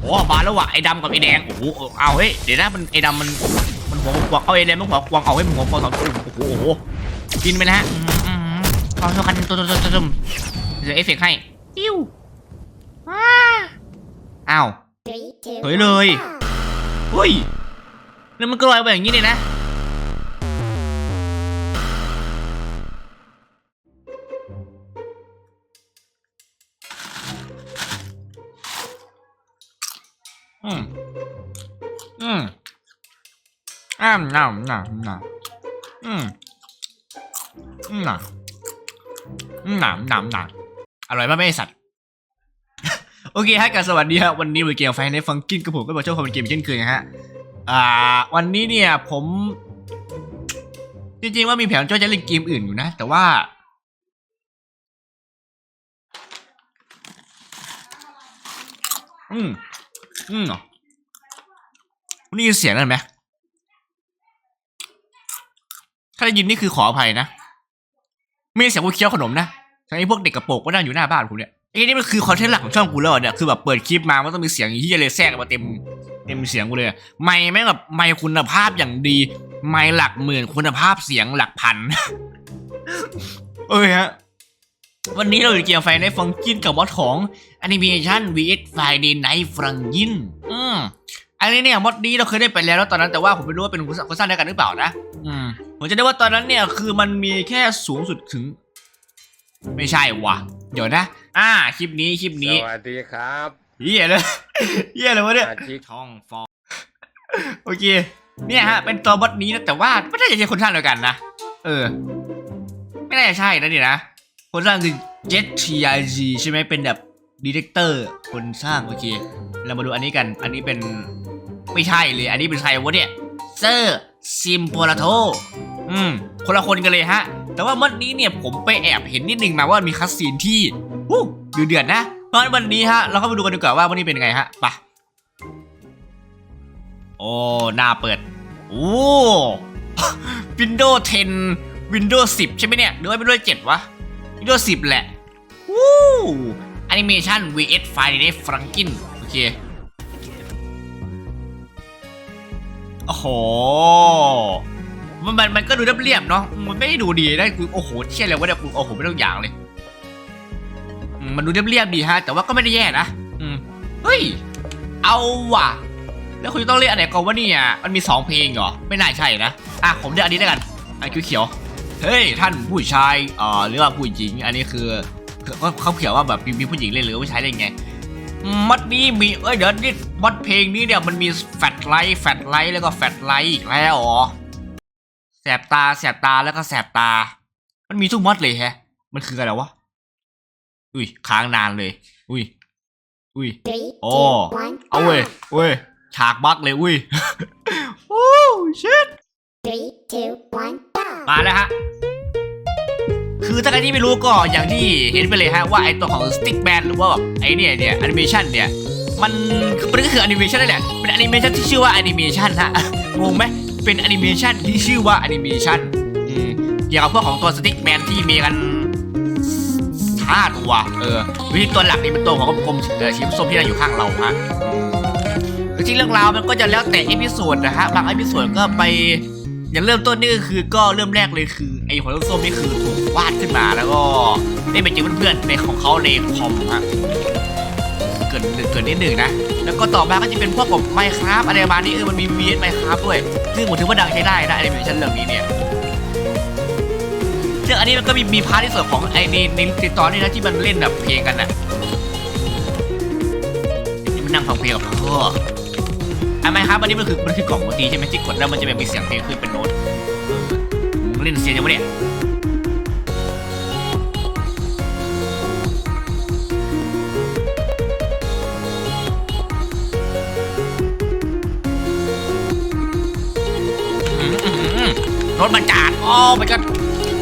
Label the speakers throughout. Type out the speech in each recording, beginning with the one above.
Speaker 1: โอ้มาแล้วว่ะไอ้ดำกับไอ้แดง โอ้โห เอาเฮ้ย เดี๋ยวนะมันไอ้ดำมันมันหัวกวางเอาไอ้แดงมันหัวกวางเอาให้มันหัวกวางสองตัวโอ้โหโอ้โหกินไปนะฮะอืมอืมอืมเอาเท่ากันตัวตัวตัวตัวตัวเดี๋ยวเอฟเฟกต์ให้ติ้วว้าอ้าวเฮ้ยเลยเฮ้ยแล้วมันก็ลอยไปอย่างนี้เลยนะ อืมอืมอ้ามน้ำน้ำน้ำอืมอืมน้ำน้ำน้ำน้ำอร่อยมากไหมไอสัตว์โอเคฮะกับสวัสดีครับวันนี้เราเกมไฟในฟังกินกับผมก็มาชอบความเป็นเกมเช่นเคยนะฮะอ่า วันนี้เนี่ยผม จริงๆว่ามีแผนจะจะเล่นเกมอื่นอยู่นะ แต่ว่าอืม อืมเหรอคุณได้ยินเสียงนั่นไหมถ้าได้ยินนี่คือขออภัยนะไม่ใช่เสียงกูเคี้ยวขนมนะทั้งไอ้พวกเด็กกระโปงก็นั่งอยู่หน้าบ้านผมเนี่ยไอ้นี่มันคือคอนเทนต์หลักของช่องกูแล้วเนี่ยคือแบบเปิดคลิปมามันต้องมีเสียงที่จะเลยแทรกมาเต็มเต็มเสียงกูเลยไม่แม่งแบบไม่คุณภาพอย่างดี ไม่หลักหมื่นคุณภาพเสียงหลักพัน เอ้ยฮะ วันนี้เราอยู่เกี่ยวไฟในฟังกินกับมอดของแอนิเมชัน vs Friday Night ฟังยิน อืมอันนี้เนี่ยมอดนี้เราเคยได้ไปแล้วแล้วตอนนั้นแต่ว่าผมไม่รู้ว่าเป็นคนสร้างได้กันหรือเปล่านะ อืมผมจะได้ว่าตอนนั้นเนี่ยคือมันมีแค่สูงสุดถึง ไม่ใช่ว่ะ เดี๋ยวนะ อ่าคลิปนี้คลิปนี้
Speaker 2: สวัสดีครับ
Speaker 1: เฮียเลยเฮียเลยวะเนี่ย
Speaker 2: อาชิก
Speaker 1: ช่องฟองโอเค เนี่ยฮะ เป็นตัวบอทนี้นะแต่ว่าไม่น่าจะใช่คนสร้างเดียวกันนะเออ ไม่น่าจะใช่นะนี่นะ คนสร้างคือ Jet TIG ใช่ไหมเป็นแบบดีเรคเตอร์คนสร้างโอเค เรามาดูอันนี้กัน อันนี้เป็นไม่ใช่เลย อันนี้เป็นใครวะเนี่ยเซอร์ซิมโพลาโตอืม คนละคนกันเลยฮะ แต่ว่ามดนี้เนี่ยผมไปแอบเห็นนิดนึงมาว่ามีคัสซีนที่วู้ดูเดือดนะเพราะฉะนั้นวันนี้ฮะ เราเข้าไปดูกันดีกว่าว่าวันนี้เป็นยังไงฮะไปะโอ้หน้าเปิด โอ้ Windows 10 Windows 10 ใช่ไหมเนี่ยหรือว่า Windows 7 วะ Windows 10แหละวู้แอนิเมชัน vs Friday Franklin โอเค โอ้โห มันมันมันก็ดูเรียบๆเนาะ มันไม่ได้ดูดีได้คือโอ้โหเชี่ยเลยว่าเนี่ยกูโอ้โหไม่ต้องอย่างเลย มันดูเรียบๆดีฮะ แต่ว่าก็ไม่ได้แย่นะ อืม เฮ้ย เอาว่ะ แล้วคุณต้องเล่นอันไหนก่อนวะเนี่ย มันมีสองเพลงเหรอ ไม่น่าใช่นะ อะผมเลือกอันนี้แล้วกัน อันเขียวๆ เฮ้ยท่านผู้ชายเอ่อหรือว่าผู้หญิง อันนี้คือคือเขาเขาเขียนว่าแบบมีมีผู้หญิงเล่นหรือผู้ชายเล่นไง มัดนี้มีเอ้ยเดี๋ยวนี่มัดเพลงนี้เนี่ยมันมีแฟลชไลท์แฟลชไลท์แล้วก็แฟลชไลท์อีกแล้วเหรอแสบตาแสบตาแล้วก็แสบตา มันมีทุกมัดเลยแฮะ มันคืออะไรวะอุ้ยค้างนานเลย อุ้ยอุ้ย
Speaker 3: โอ้
Speaker 1: เอาเว้ยเว้ยฉากบักเลยอุ้ยโอ้ชิต มาแล้วฮะ คือถ้าใครที่ไม่รู้ก็อย่างที่เห็นไปเลยฮะว่าไอตัวของสติ๊กแมนหรือว่าแบบไอเนี่ยเนี่ยแอนิเมชันเนี่ยมันมันก็คือแอนิเมชันนั่นแหละ เป็นแอนิเมชันที่ชื่อว่าแอนิเมชันฮะงงไหมเป็นแอนิเมชันที่ชื่อว่าแอนิเมชันเกี่ยวกับพวกของตัวสติ๊กแมนที่มีกันห้าตัวเออวิธีตัวหลักนี่เป็นตัวของกลมๆเออสีส้มที่นั่งอยู่ข้างเราฮะจริงเรื่องราวมันก็จะแล้วแต่เอพิโซดนะฮะบางเอพิโซดก็ไป อย่างเริ่มต้นนี่ก็คือก็เริ่มแรกเลยคือไอ้หัวลูกส้มนี่คือถูกวาดขึ้นมาแล้วก็ได้ไปเจอเพื่อนๆในของเขาในคอมฮะเกิดเกิดนิดหนึ่งนะ แล้วก็ต่อมาก็จะเป็นพวกแบบไมคราฟอะไรประมาณนี้เออมันมี VS ไมคราฟด้วย ซึ่งผมถือว่าดังใช้ได้นะแอนิเมชันเรื่องนี้เนี่ยซึ่งอันนี้มันก็มีมีพาร์ทที่ส่วนของไอ้ในในตอนนี้นะที่มันเล่นแบบเพลงกันนะที่มันนั่งฟังเพลงกับพ่อ อะไหมครับอันนี้มันคือมันคือกล่องดนตรีใช่ไหมที่กดแล้วมันจะแบบมีเสียงเพลงขึ้นเป็นโน้ตเล่นเสียงยังไงเนี่ยรถมันจาดอ๋อมันก็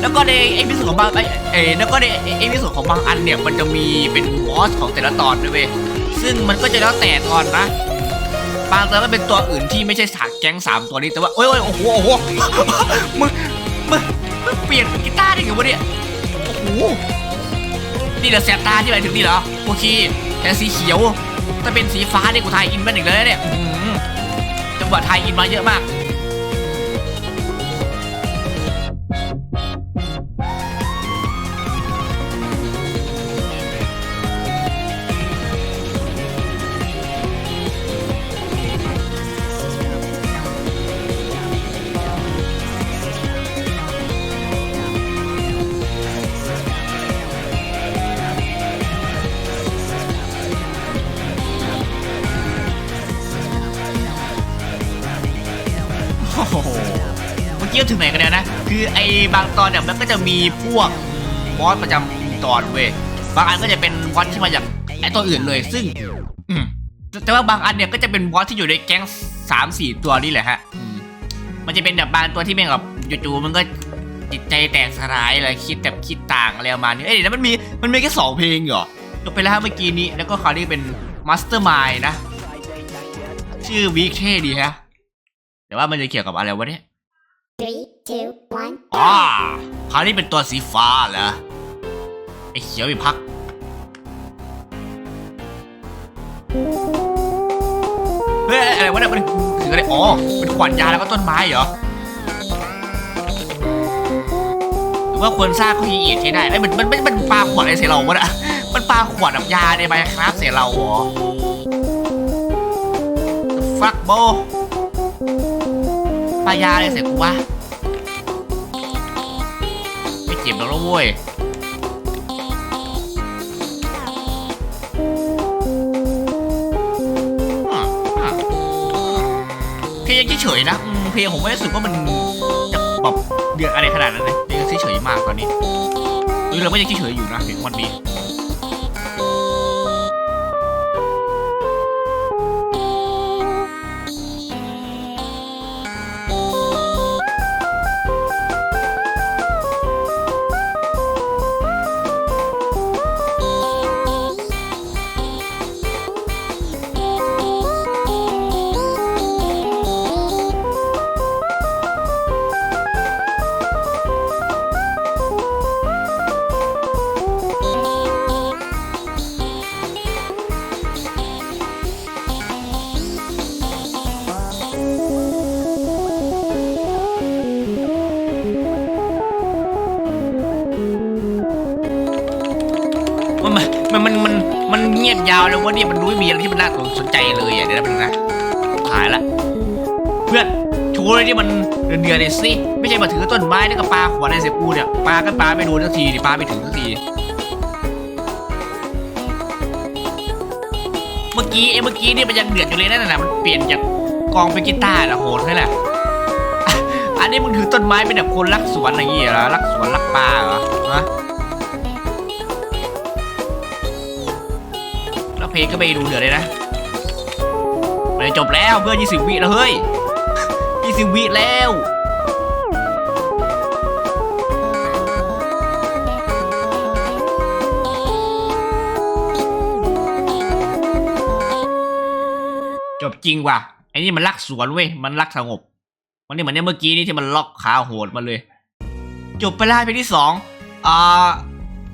Speaker 1: แล้วก็ในไอ้พิสูจน์ของบางไอ้เอ้แล้วก็ในไอ้พิสูจน์ของบางอันเนี่ยมันจะมีเป็นบอสของแต่ละตอนด้วยเว้ยซึ่งมันก็จะแล้วแต่ตอนนะ บางตัวก็เป็นตัวอื่นที่ไม่ใช่สากแก๊งสามตัวนี้แต่ว่าโอ้ยโอ้โหโอ้โหมึงมึงมึงเปลี่ยนกีตาร์ได้ไงวะเนี่ยโอ้โหนี่เหรอแสบตาที่หมายถึงนี่เหรอโอเคแต่สีเขียวถ้าเป็นสีฟ้านี่กูทายอินมันอีกเลยเนี่ยจังหวะทายอินมาเยอะมาก ถึงไหนกันแล้วนะ คือไอ้บางตอนเนี่ยมันก็จะมีพวกบอสประจำตอนเว้ย บางอันก็จะเป็นบอสที่มาจากไอ้ตัวอื่นเลย ซึ่ง อืมแต่ว่าบางอันเนี่ยก็จะเป็นบอสที่อยู่ในแก๊งสามสี่ตัวนี่แหละฮะอืมมันจะเป็นแบบบางตัวที่แม่งแบบจู่ๆมันก็จิตใจแตกสลายอะไรคิดแบบคิดต่างอะไรประมาณนี้เอ้ยแล้วมันมีมันมีแค่สองเพลงเหรอจบไปแล้วฮะเมื่อกี้นี้แล้วก็คราวนี้เป็นมาสเตอร์มายนะ ชื่อวีคเท่ดีฮะ แต่ว่ามันจะเกี่ยวกับอะไรวะเนี่ย
Speaker 2: Three, two, one.
Speaker 1: อ๋อคราวนี้เป็นตัวสีฟ้าเหรอ ไอ้เขียวอีกพัก เฮ้ยอะไรวะเนี่ยมันคืออะไร อ๋อ เป็นขวานยาแล้วก็ต้นไม้เหรอ หรือว่าควรสร้างเขาอีกใช้ได้ไอ้ยมันมันมันมันปลาขวดอะไรใส่เราวะเนี่ยมันปลาขวดแบบยาในใบครับใส่เราเหรอฟักโบ ปลายาอะไรใส่กูวะไม่เจ็บแล้วเว้ยเพลงยังเฉยๆนะเพลงผมไม่รู้สึกว่ามันจะแบบเดือดอะไรขนาดนั้นเลยเพลงยังเฉยๆมากตอนนี้เออเราก็ยังเฉยๆอยู่นะถึงวันนี้ มันมันมันมันเงียบยาวเลยว่าเนี่ยมันดูไม่มีอะไรที่มันน่าสนใจเลยอะเดี๋ยวนะเป็นนะหายละ เพื่อนชว์เลยที่มันเดือดเดือดเลยสิไม่ใช่มาถือต้นไม้แล้วก็ปลาขวานในเสปูเนี่ยปลาก็ปลาไม่โดนสักทีนี่ปลาไม่ถึงสักทีเมื่อกี้ไอ้เมื่อกี้เนี่ยมันยังเดือดอยู่เลยนั่นน่ะมันเปลี่ยนจากกองเป็นกีตาร์นะโหดเลยแหละอันนี้มึงถือต้นไม้เป็นแบบคนรักสวนอะไรอย่างเงี้ยเหรอรักสวนรักป่าเหรอ ฮะแล้วเพลงก็ไปดูเดือดเลยนะมันจบแล้วเพื่อนยี่สิบวิแล้วเฮ้ยยี่สิบวิแล้วจบจริงว่ะไอ้นี่มันรักสวนเว้ยมันรักสงบ มันนี่เหมือนเนี่ยเมื่อกี้นี่ที่มันล็อกขาโหดมาเลย จบไปแล้วเพลงที่สองอ่า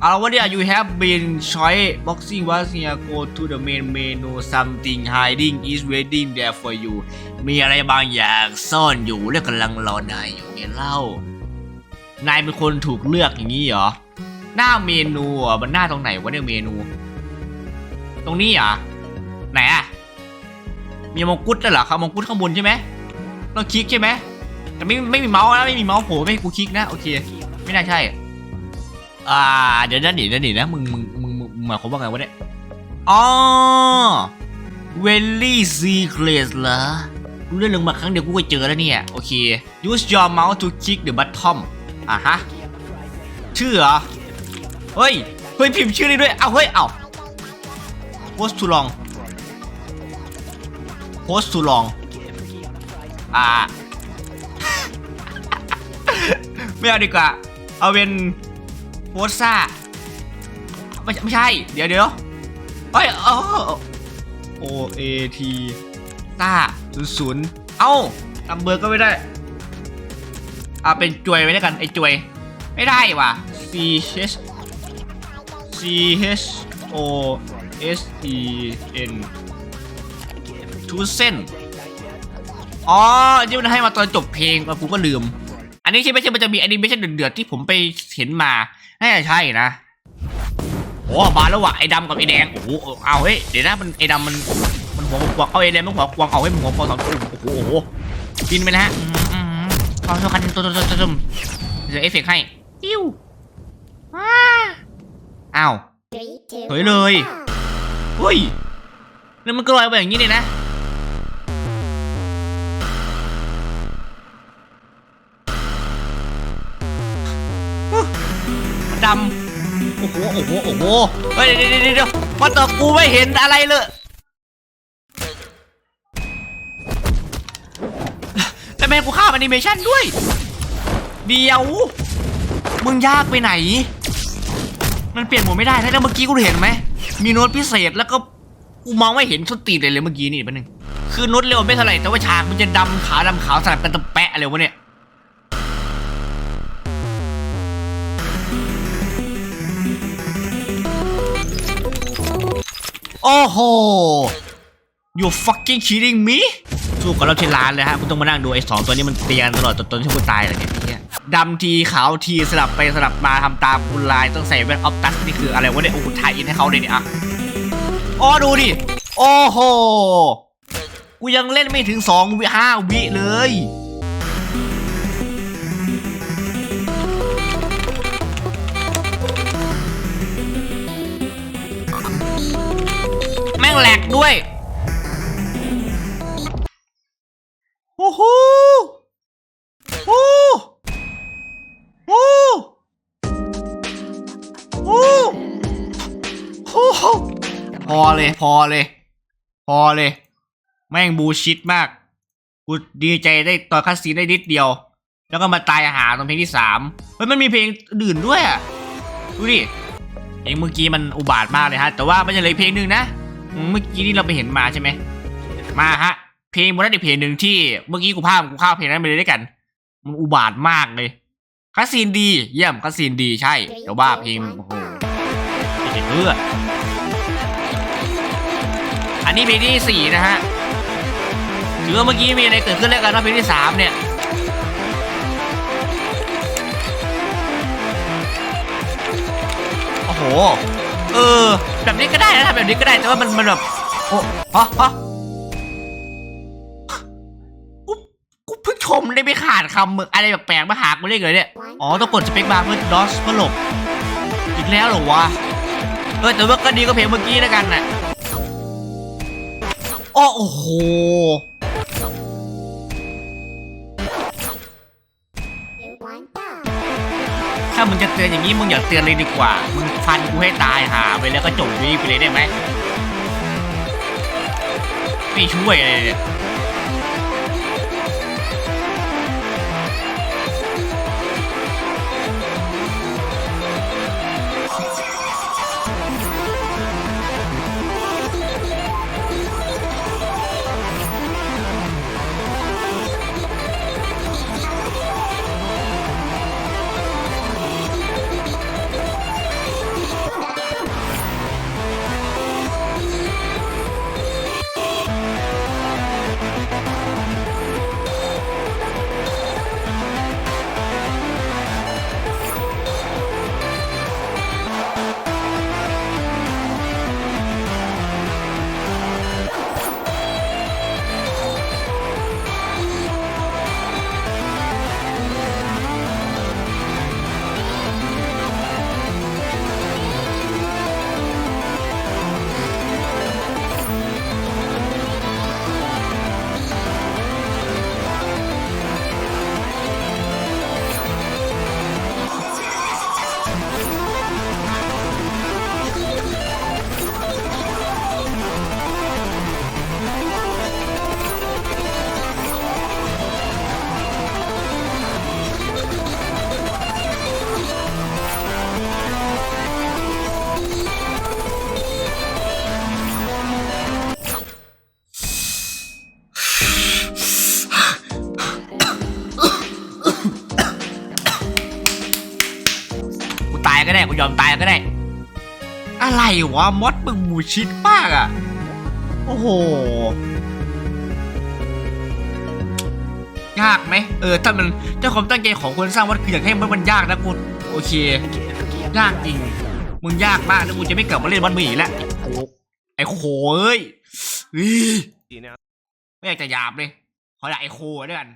Speaker 1: เอาละว่าเนี่ย you have been try boxing was here go to the main menu something hiding is waiting there for you มีอะไรบางอย่างซ่อนอยู่และกำลังรอนายอยู่เนี่ยเล่า นายเป็นคนถูกเลือกอย่างนี้เหรอ หน้าเมนูอะมันหน้าตรงไหนวะเนี่ยเมนู ตรงนี้เหรอะไหนอะ มีมงกุฎด้วยเหรอครับมงกุฎข้างบนใช่ไหมต้องคลิกใช่ไหมแต่ไม่ไม่มีเมาส์นะไม่มีเมาส์โผล่ไม่ให้กูคลิกนะโอเค ไม่น่าใช่ อ่า เดี๋ยวนะเดี๋ยวนะเดี๋ยวนะมึงมึงมึงมึงหมายความว่าไงวะเนี่ยอ๋อเวลลี่ซีเครสเหรอกูเล่นลงมาครั้งเดียวกูก็เจอแล้วเนี่ย โอเค use your mouse to click the button อะฮะ ชื่อเหรอ เฮ้ย เฮ้ย พิมพ์ชื่อได้ด้วย เอาเฮ้ย เอา post too long โพสต์ทูลองอ่า ไม่เอาดีกว่า เอาเป็น โพสซ่าไม่ไม่ใช่ เดี๋ยวเดี๋ยวเฮ้ยเอโอ O A T ซ่าศูนย์ศูนย์เอ้านัมเบอร์ก็ไม่ได้ อ่าเป็นจวยไว้ด้วยกัน ไอ้จวย ไม่ได้ว่ะ C H C H O S E N ชูเส้นอ๋อที่มันให้มาตอนจบเพลงมากูก็ลืม อันนี้ใช่ไหมใช่มันจะมีแอนิเมชันเดือดๆที่ผมไปเห็นมาน่าจะใช่นะโอ้มาแล้วว่ะไอ้ดำกับไอ้แดงโอ้โหเอาเฮ้ยเดี๋ยวนะมันไอ้ดำมันมันหัวกวางเอาไอ้แดงมันหัวกวางเอาให้มันหัวกวางสองตัวโอ้โหโอ้โหบินไปนะฮะอืมอืมอืมเอาเท่ากันตัวตัวตัวตัวเดี๋ยวเอฟเฟกต์ให้อิ้วว้าอ้าว
Speaker 2: Three, two,
Speaker 1: Hỡi lời.
Speaker 2: go.
Speaker 1: เฮ้ยนี่มันก็ลอยไปอย่างนี้เลยนะ ดำโอ้โหโอ้โหโอ้โหเฮ้ยเดี๋ยวเดี๋ยวเดี๋ยวเดี๋ยวว่าแต่กูไม่เห็นอะไรเลยแล้วแม่งกูข้ามแอนิเมชันด้วยเดียวมึงยากไปไหน มันเปลี่ยนโหมดไม่ได้นะแล้วเมื่อกี้กูเห็นไหมมีโน้ตพิเศษแล้วก็กูมองไม่เห็นชุดตีเลยเลยเมื่อกี้นี่แป๊บนึงคือโน้ตเร็วไม่เท่าไหร่แต่ว่าฉากมันจะดำขาวดำขาวสลับกันตะแปะอะไรวะเนี่ย โอ้โห you fucking kidding me สู้กับเราที่ร้านเลยฮะคุณต้องมานั่งดูไอ้สองตัวนี้มันเตียนตลอดจนจนที่กูตายเลยเนี่ยไอ้เนี่ยดำทีขาวทีสลับไปสลับมาทำตามคุณลายต้องใส่แว่นออฟตัสนี่คืออะไรวะเนี่ยโอ้โหถ่ายอินให้เขาเลยเนี่ยอะอ๋อดูดิ โอ้โห กูยังเล่นไม่ถึงสองวิห้าวิเลย แม่งแหลกด้วย โอ้โหโอ้โหโอ้โหพอเลย พอเลย พอเลย แม่งบูชิดมาก กูดีใจได้ตอนคัสซีนได้นิดเดียว แล้วก็มาตายหาตอนเพลงที่สามเฮ้ยมันมีเพลงอื่นด้วยอะ ดูดิเพลงเมื่อกี้มันอุบาทมากเลยฮะ แต่ว่ามันจะเหลยเพลงหนึ่งนะ เมื่อกี้นี่เราไปเห็นมาใช่ไหมมาฮะ เพลงมันได้อีกเพลงหนึ่งที่เมื่อกี้กูพากูข้าวเพลงนั้นไปเลยด้วยกัน มันอุบาทมากเลยคัสซีนดีเยี่ยมคัสซีนดีใช่แต่ว่าเพลงโอ้โหเจ็บเลือดอันนี้เพลงที่สี่นะฮะถือว่าเมื่อกี้มีอะไรเกิดขึ้นแล้วกันว่าเพลงที่สามเนี่ยโอ้โห เออ แบบนี้ก็ได้นะทำแบบนี้ก็ได้แต่ว่ามันมันแบบโอ้ฮะฮะกูกูเพิ่งชมได้ไม่ขาดคำมึงอะไรแบบแปลกมาหากูเลยเหรอเนี่ยอ๋อต้องกดสเปคบาร์เพื่อดอสเพื่อหลบอีกแล้วเหรอวะเออแต่ว่าก็ดีก็เพลงเมื่อกี้แล้วกันน่ะโอ้โห มึงจะเตือนอย่างนี้มึงอย่าเตือนเลยดีกว่า มึงฟันกูให้ตายหาไปแล้วก็จบวีไปเลยได้ไหมไม่ช่วยอะไรเลยเนี่ยายก็ได้กูยอมตายก็ได้ อะไรวะมดมึงหมูชิดมากอะ โอ้โห ยากไหมเออถ้ามันเจ้าความตั้งใจของคนสร้างวัดคืออยากให้มันมันยากนะกูโอเค ยากจริง มึงยากมากนะกูจะไม่กลับมาเล่นวัดมึงอีกแล้วไอ้โคเอ้
Speaker 4: ย
Speaker 1: ไม่อยากจะหยาบเลยขอด่าไอ้โคด้วยกัน